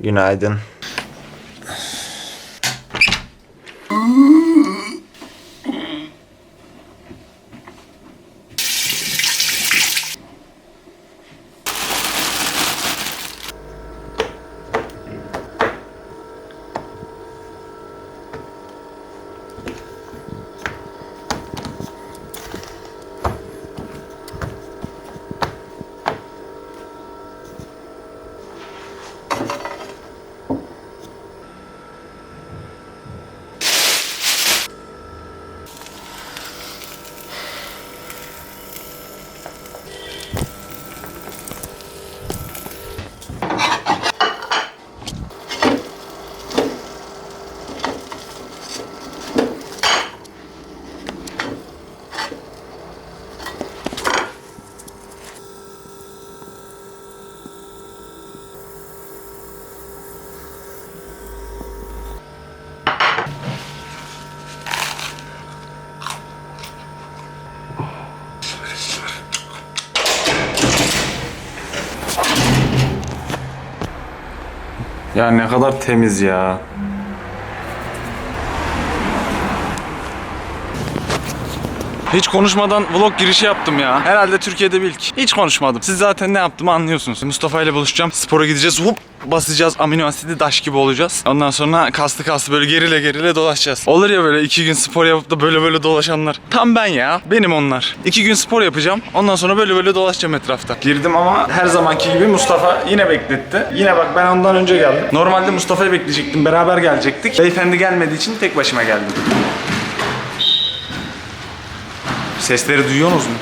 Günaydın. Ya ne kadar temiz ya. Hiç konuşmadan vlog girişi yaptım ya. Herhalde Türkiye'de bir ilk. Hiç konuşmadım. Siz zaten ne yaptığımı anlıyorsunuz. Mustafa ile buluşacağım. Spora gideceğiz. Hop basacağız. Amino asidi daş gibi olacağız. Ondan sonra kaslı kaslı böyle gerile gerile dolaşacağız. Olur ya böyle iki gün spor yapıp da böyle böyle dolaşanlar. Tam ben ya. Benim onlar. İki gün spor yapacağım. Ondan sonra böyle böyle dolaşacağım etrafta. Girdim ama her zamanki gibi Mustafa yine bekletti. Yine bak ben ondan önce geldim. Normalde Mustafa'yı bekleyecektim. Beraber gelecektik. Beyefendi gelmediği için tek başıma geldim. Sesleri duyuyorsunuz mu?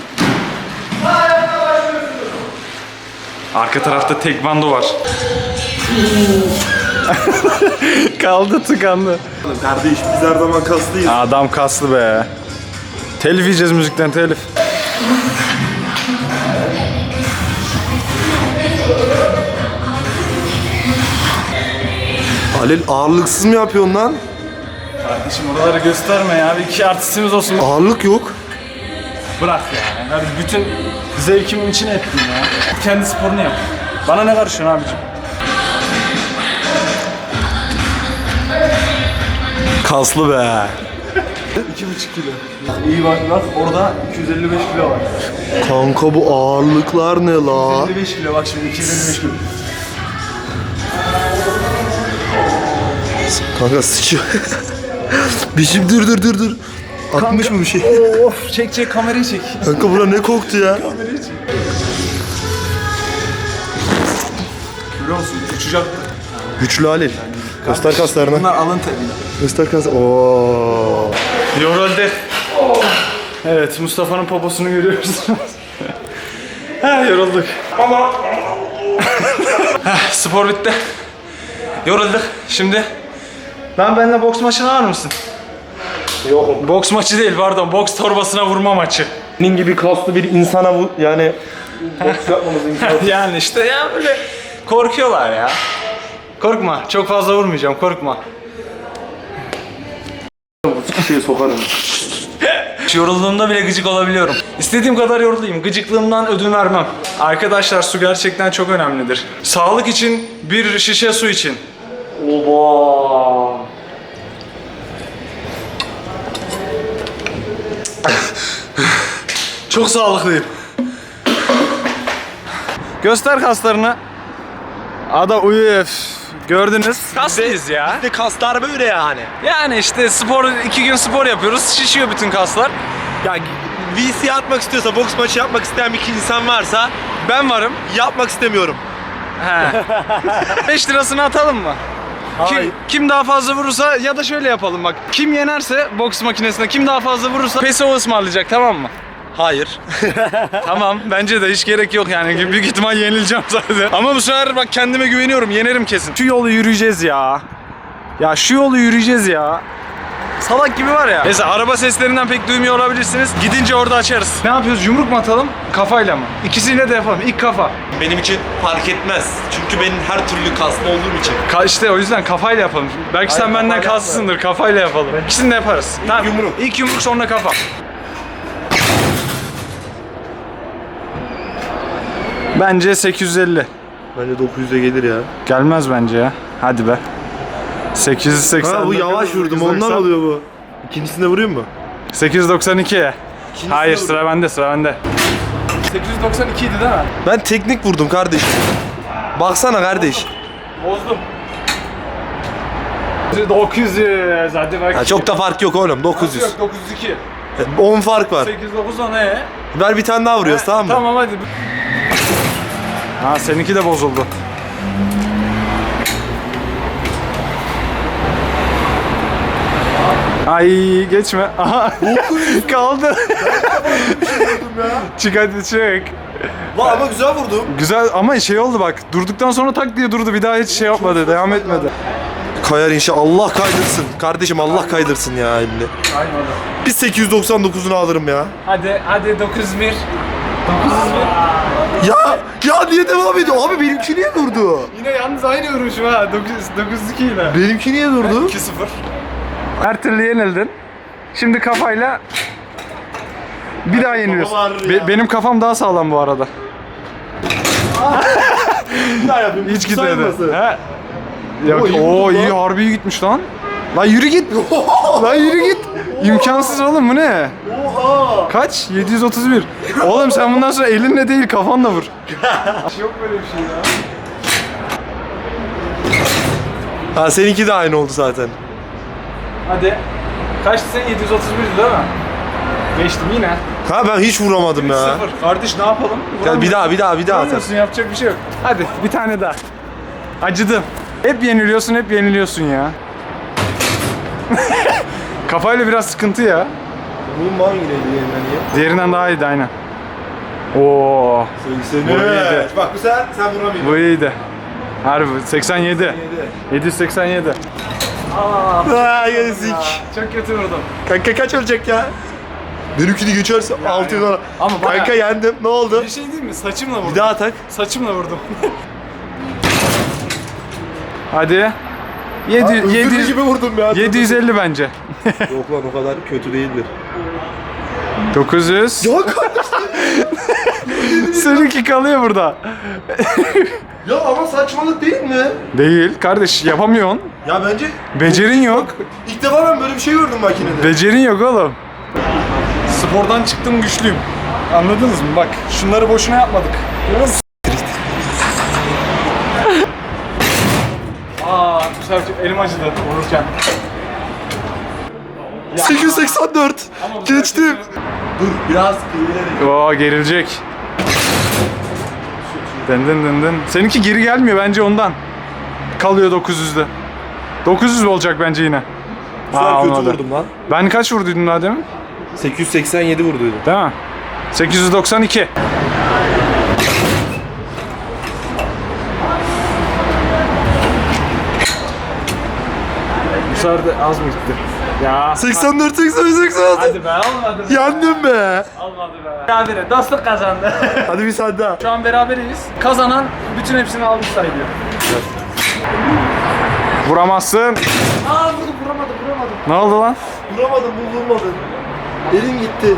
Arka tarafta tekvando var. Kaldı tıkandı. Kardeş biz her zaman kaslıyız. Adam kaslı be. Telif yiyeceğiz müzikten telif. Halil ağırlıksız mı yapıyorsun lan? Kardeşim oraları gösterme ya. Bir iki artistimiz olsun. Ağırlık yok. Bırak ya. Hadi bütün zevkimin içine ettin ya. Kendi sporunu yap. Bana ne karışıyorsun abicim? Kaslı be. 2,5 kilo. İyi bak bak orada 255 kilo var. Kanka bu ağırlıklar ne la? 55 kilo bak şimdi 255 kilo. Kanka sıçıyor. Biçim dur dur dur dur. Atmış mı bir şey? Of çek çek kamerayı çek. Kanka buna ne koktu ya? Kamerayı çek. Görüyor musun? Uçacak. Güçlü Halil. Göster kaslarını. Bunlar alın terini. Göster kaslarını. Oo. Yoruldu. Evet Mustafa'nın poposunu görüyoruz. ha yorulduk. Ama. spor bitti. Yorulduk. Şimdi ben benimle boks maçına var mısın? Yok. Boks maçı değil pardon. Boks torbasına vurma maçı. Senin gibi kaslı bir insana bu yani boks yapmamız imkansız. yani işte ya böyle korkuyorlar ya. Korkma. Çok fazla vurmayacağım. Korkma. Şeyi sokarım. Yorulduğumda bile gıcık olabiliyorum. İstediğim kadar yorulayım. Gıcıklığımdan ödün vermem. Arkadaşlar su gerçekten çok önemlidir. Sağlık için bir şişe su için. Oba. Çok sağlıklıyım. Göster kaslarını. Ada uyuyor. Gördünüz. Kaslıyız ya. de kaslar böyle yani. Yani işte spor, iki gün spor yapıyoruz. Şişiyor bütün kaslar. Ya VC atmak istiyorsa, boks maçı yapmak isteyen bir insan varsa Ben varım. yapmak istemiyorum. He. 5 lirasını atalım mı? Kim, kim daha fazla vurursa ya da şöyle yapalım bak. Kim yenerse boks makinesine kim daha fazla vurursa peso ısmarlayacak tamam mı? Hayır. Tamam bence de hiç gerek yok yani büyük ihtimal yenileceğim zaten. Ama bu sefer bak kendime güveniyorum yenerim kesin. Şu yolu yürüyeceğiz ya. Ya şu yolu yürüyeceğiz ya. Salak gibi var ya. Neyse araba seslerinden pek duymuyor olabilirsiniz. Gidince orada açarız. Ne yapıyoruz? Yumruk mu atalım? Kafayla mı? İkisiyle de yapalım. İlk kafa. Benim için fark etmez. Çünkü ben her türlü kaslı olduğum için. Ka işte o yüzden kafayla yapalım. Belki sen benden kalsızsındır. Kafayla yapalım. İkisini de yaparız. tamam. yumruk. İlk yumruk sonra kafa. Bence 850. Bence 900'e gelir ya. Gelmez bence ya. Hadi be. 880. Ha bu yavaş vurdum ondan oluyor bu. İkincisinde vurayım mı? 892. Hayır sıra bende sıra bende. 892 idi değil mi? Ben teknik vurdum kardeşim. Baksana kardeş. Bozdum. 900 hadi bak. Ha, çok da fark yok oğlum 900. Yok 902. 10 fark var. 8 9 o ne? Ver bir tane daha vuruyoruz tamam mı? Tamam hadi. Ha seninki de bozuldu. Ay geçme. Aha. Kaldı. çık hadi çık. Lan ama güzel vurdum. Güzel ama şey oldu bak. Durduktan sonra tak diye durdu. Bir daha hiç şey yapmadı. Devam etmedi. Kayar inşallah Allah kaydırsın. Kardeşim Allah kaydırsın ya elini. Biz 899'unu alırım ya. Hadi hadi 901. Ya ya niye devam ediyor? Abi benimki niye durdu? Yine yalnız aynı vuruşum ha. 9 902 yine. Benimki niye durdu? 2-0. Her türlü yenildin. Şimdi kafayla bir daha yeniliyorsun. Be- benim kafam daha sağlam bu arada. Bir daha yapayım. Hiç gitmedi. Saymasın. He. Yok, Oo, iyi iyi harbi iyi gitmiş lan. Lan yürü git. lan yürü git. İmkansız oğlum bu ne? Oha. Kaç? 731. Oğlum sen bundan sonra elinle değil kafanla vur. Yok böyle bir şey ya. Ha seninki de aynı oldu zaten. Hadi. Kaçtı sen? 731 değil mi? Geçtim yine. Ha ben hiç vuramadım ya. Sıfır. Kardeş ne yapalım? Gel bir daha bir daha bir daha atar. Vuramıyorsun yapacak bir şey yok. Hadi bir tane daha. Acıdım. Hep yeniliyorsun hep yeniliyorsun ya. Kafayla biraz sıkıntı ya. Bunun hangi neydi yeniden ya? Diğerinden daha iyiydi aynen. Oo, Evet. Bak bu sen sen vuramıyorsun. bu iyiydi. Harbi 87. 787. Ha yazık. Çok kötü vurdum. Kanka kaç olacak ya? Benimkini geçerse 6 dolar. Ama bayağı- Kanka yendim. Ne oldu? Bir şey değil mi? Saçımla vurdum. Bir daha tak. Saçımla vurdum. Hadi. 7 Öldürücü 700 gibi vurdum ya. 750 bence. Yok lan o kadar kötü değildir. 900. Ya kardeşim. Seninki kalıyor burada. ya ama saçmalık değil mi? Değil kardeş yapamıyorsun. Ya bence Becerin yok. ilk defa ben böyle bir şey gördüm makinede. Becerin yok oğlum. Spordan çıktım güçlüyüm. Anladınız mı? Bak şunları boşuna yapmadık. Görüyor musun? Aa, bu sefer elim acıdı vururken. 884. Geçtim. Dur biraz ileri. Oo gerilecek. Dın dın dın dın. Seninki geri gelmiyor bence ondan. Kalıyor 900'de. 900 olacak bence yine. Bu sefer kötü olmadı. vurdum lan. Ben kaç vurduydum daha demin? 887 vurduydum. Değil mi? 892. Bu sefer de az mı gitti? Ya. 84 85 86. Hadi be olmadı be. Yendim be. Olmadı be. Berabere. Dostluk kazandı. Hadi bir sen daha. Şu an beraberiz. Kazanan bütün hepsini almış sayılıyor. Vuramazsın. Aa vurdum vuramadım vuramadım. Ne oldu lan? Vuramadım bu vurmadı. Elim gitti.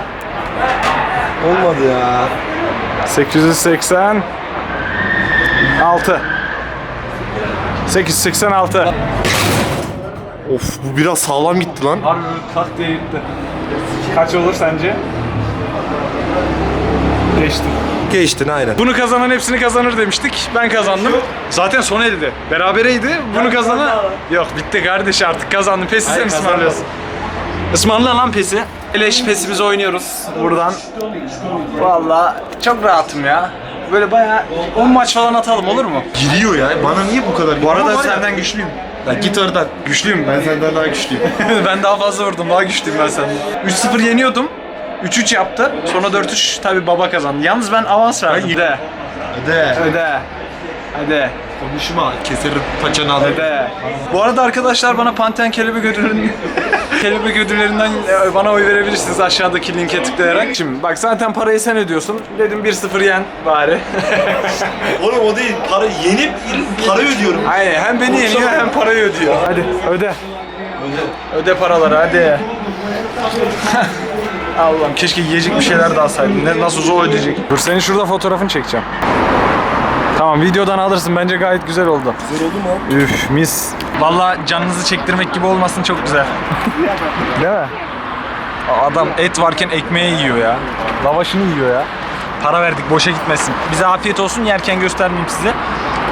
Olmadı ya. 880 6 886 Of bu biraz sağlam gitti lan. Harbi tak diye gitti. Kaç olur sence? Geçtim. Geçtin aynen. Bunu kazanan hepsini kazanır demiştik. Ben kazandım. Zaten son elde. Berabereydi. Bunu kazanan... Yok bitti kardeş artık kazandım. Pesi sen ısmarlıyorsun. Ismarla lan pesi. Eleş pesimizi oynuyoruz buradan. Valla çok rahatım ya. Böyle bayağı 10 maç falan atalım olur mu? Giriyor ya. Bana niye bu kadar? Bu arada senden güçlüyüm. Ya git oradan. Güçlüyüm Ben senden daha güçlüyüm. ben daha fazla vurdum. Daha güçlüyüm ben senden. 3-0 yeniyordum. 3-3 yaptı. Sonra 4-3 tabi baba kazandı. Yalnız ben avans verdim. Öde. Hadi. Öde. Hadi. Konuşma. Keserim paçanı alırım. Öde. Bu arada arkadaşlar bana Panten kelebek ödülünün kelebek ödüllerinden e, bana oy verebilirsiniz aşağıdaki linke tıklayarak. Şimdi bak zaten parayı sen ödüyorsun. Dedim 1-0 yen bari. Oğlum o değil. Para yenip para ödüyorum. Aynen hem beni yeniyor hem parayı ödüyor. Hadi öde. Öde paraları hadi. Allah'ım keşke yiyecek bir şeyler de alsaydım. Ne, nasıl zor ödeyecek. Dur senin şurada fotoğrafını çekeceğim. Tamam videodan alırsın bence gayet güzel oldu. Güzel oldu mu? Üf mis. Vallahi canınızı çektirmek gibi olmasın çok güzel. Değil mi? Adam et varken ekmeği yiyor ya. Lavaşını yiyor ya. Para verdik boşa gitmesin. Bize afiyet olsun yerken göstermeyeyim size.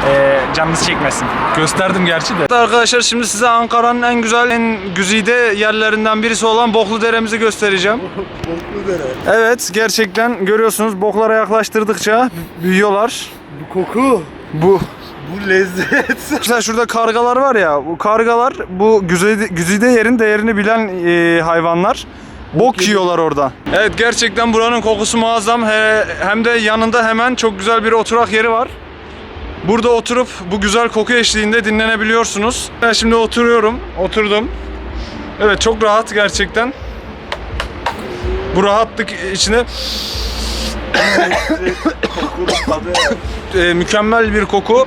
Ee, canınız çekmesin. Gösterdim gerçi de. Arkadaşlar şimdi size Ankara'nın en güzel, en güzide yerlerinden birisi olan Boklu Dere'mizi göstereceğim. Boklu dere. Evet gerçekten görüyorsunuz boklara yaklaştırdıkça büyüyorlar. Bu koku. Bu Bu lezzet. Mesela şurada kargalar var ya, bu kargalar bu güzide, güzide yerin değerini bilen e, hayvanlar. Bok yiyorlar orada. Evet gerçekten buranın kokusu muazzam. He- hem de yanında hemen çok güzel bir oturak yeri var. Burada oturup bu güzel koku eşliğinde dinlenebiliyorsunuz. Ben şimdi oturuyorum, oturdum. Evet çok rahat gerçekten. Bu rahatlık içine e, mükemmel bir koku.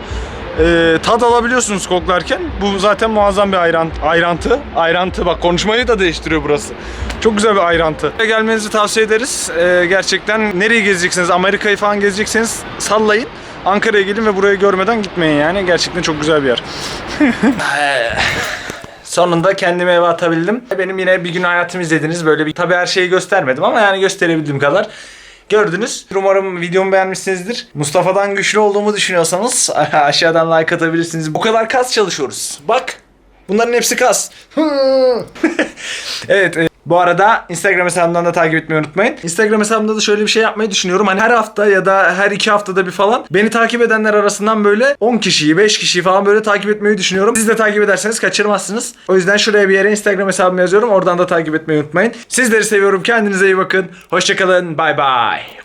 E, tad alabiliyorsunuz koklarken. Bu zaten muazzam bir ayran, ayrantı. Ayrantı bak konuşmayı da değiştiriyor burası. Çok güzel bir ayrantı. Gelmenizi tavsiye ederiz. E, gerçekten nereyi gezeceksiniz? Amerika'yı falan gezecekseniz sallayın. Ankara'ya gelin ve burayı görmeden gitmeyin yani. Gerçekten çok güzel bir yer. Sonunda kendimi eve atabildim. Benim yine bir gün hayatımı izlediniz. Böyle bir tabii her şeyi göstermedim ama yani gösterebildiğim kadar. Gördünüz. Umarım videomu beğenmişsinizdir. Mustafa'dan güçlü olduğumu düşünüyorsanız aşağıdan like atabilirsiniz. Bu kadar kas çalışıyoruz. Bak. Bunların hepsi kas. evet. e, bu arada Instagram hesabımdan da takip etmeyi unutmayın. Instagram hesabımda da şöyle bir şey yapmayı düşünüyorum. Hani her hafta ya da her iki haftada bir falan beni takip edenler arasından böyle 10 kişiyi 5 kişiyi falan böyle takip etmeyi düşünüyorum. Siz de takip ederseniz kaçırmazsınız. O yüzden şuraya bir yere Instagram hesabımı yazıyorum. Oradan da takip etmeyi unutmayın. Sizleri seviyorum. Kendinize iyi bakın. Hoşçakalın. Bay bay.